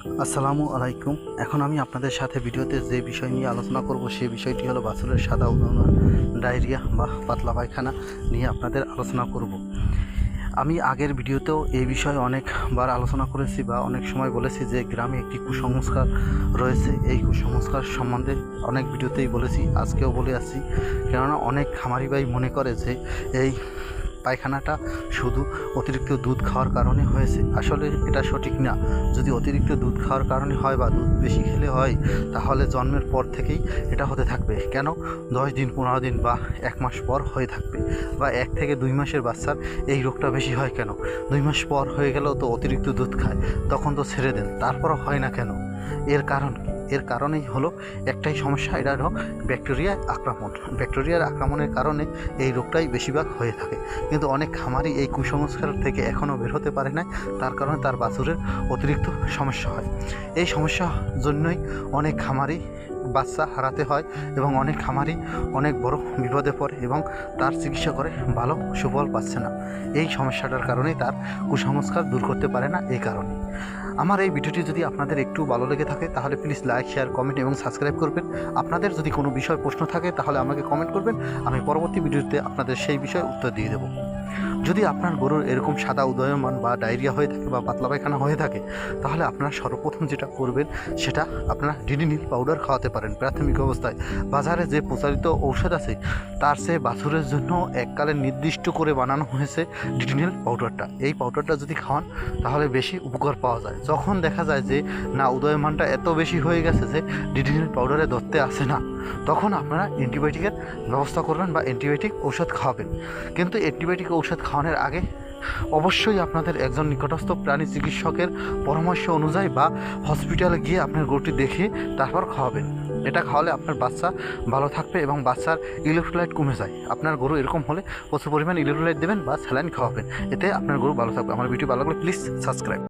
আসসালামু আলাইকুম। এখন আমি আপনাদের সাথে ভিডিওতে যে বিষয় নিয়ে আলোচনা করব, সে বিষয়টি হলো বাছুরের সাদা উদাহরণ ডায়রিয়া বা পাতলা পায়খানা নিয়ে আপনাদের আলোচনা করব। আমি আগের ভিডিওতেও এই বিষয়ে অনেকবার আলোচনা করেছি বা অনেক সময় বলেছি যে গ্রামে একটি কুসংস্কার রয়েছে। এই কুসংস্কার সম্বন্ধে অনেক ভিডিওতেই বলেছি, আজকেও বলে আসছি। কেননা অনেক খামারি ভাই মনে করে যে এই পায়খানাটা শুধু অতিরিক্ত দুধ খাওয়ার কারণে হয়েছে। আসলে এটা সঠিক না। যদি অতিরিক্ত দুধ খাওয়ার কারণে হয় বা দুধ বেশি খেলে হয়, তাহলে জন্মের পর থেকেই এটা হতে থাকবে। কেন? দশ দিন, পনেরো দিন বা এক মাস পর হয়ে থাকবে। বা এক থেকে দুই মাসের বাচ্চার এই রোগটা বেশি হয় কেন? দুই মাস পর হয়ে গেলেও তো অতিরিক্ত দুধ খায়। তখন তো ছেড়ে দেন। তারপরও হয় না কেন? এর কারণ কি? এর কারণেই হলো একটাই সমস্যা, এটা হলো ব্যাকটেরিয়ার আক্রমণ। ব্যাকটেরিয়ার আক্রমণের কারণে এই রোগটাই বেশিরভাগ হয়ে থাকে। কিন্তু অনেক খামারই এই কুসংস্কার থেকে এখনও বের হতে পারে না তার কারণে তার বাছুরের অতিরিক্ত সমস্যা হয়। এই সমস্যার জন্যই অনেক খামারই বাচ্চা হারাতে হয় এবং অনেক খামারই অনেক বড় বিপদে পড়ে এবং তার চিকিৎসা করে ভালো সুফল পাচ্ছে না। এই সমস্যাটার কারণেই তার কুসংস্কার দূর করতে পারে না, এই কারণে আমার এই ভিডিওটি যদি আপনাদের একটু ভালো লেগে থাকে, তাহলে প্লিজ লাইক শেয়ার কমেন্ট এবং সাবস্ক্রাইব করবেন। আপনাদের যদি কোনো বিষয় প্রশ্ন থাকে, তাহলে আমাকে কমেন্ট করবেন। আমি পরবর্তী ভিডিওতে আপনাদের সেই বিষয়ে উত্তর দিয়ে দেবো। যদি আপনার গরুর এরকম সাদা উদয়মান বা ডায়রিয়া হয়ে থাকে বা পাতলা পায়খানা হয়ে থাকে, তাহলে আপনারা সর্বপ্রথম যেটা করবেন, সেটা আপনারা ডিডিনিল পাউডার খাওয়াতে পারেন প্রাথমিক অবস্থায়। বাজারে যে প্রচারিত ঔষধ আছে, তার সে বাছুরের জন্য এককালে নির্দিষ্ট করে বানানো হয়েছে ডিডিনিল পাউডারটা। এই পাউডারটা যদি খাওয়ান, তাহলে বেশি উপকার পাওয়া যায়। যখন দেখা যায় যে, না, উদয়মানটা এত বেশি হয়ে গেছে যে ডিডিনিল পাউডারে ধরতে আসে না। তখন আপনারা অ্যান্টিবায়োটিকের ব্যবস্থা করবেন বা অ্যান্টিবায়োটিক ঔষধ খাওয়াবেন। কিন্তু অ্যান্টিবায়োটিক ঔষধ খাওয়ানোর আগে অবশ্যই আপনাদের একজন নিকটস্থ প্রাণী চিকিৎসকের পরামর্শ অনুযায়ী বা হসপিটালে গিয়ে আপনার গরুটি দেখে তারপর খাওয়াবেন। এটা খাওয়ালে আপনার বাচ্চা ভালো থাকবে এবং বাচ্চার ইলেকট্রোলাইট কমে যায়। আপনার গরু এরকম হলে প্রচুর পরিমাণ ইলেকট্রোলাইট দেবেন বা স্যালাইন খাওয়াবেন। এতে আপনার গরু ভালো থাকবে। আমার ভিডিও ভালো লাগলে প্লিজ সাবস্ক্রাইব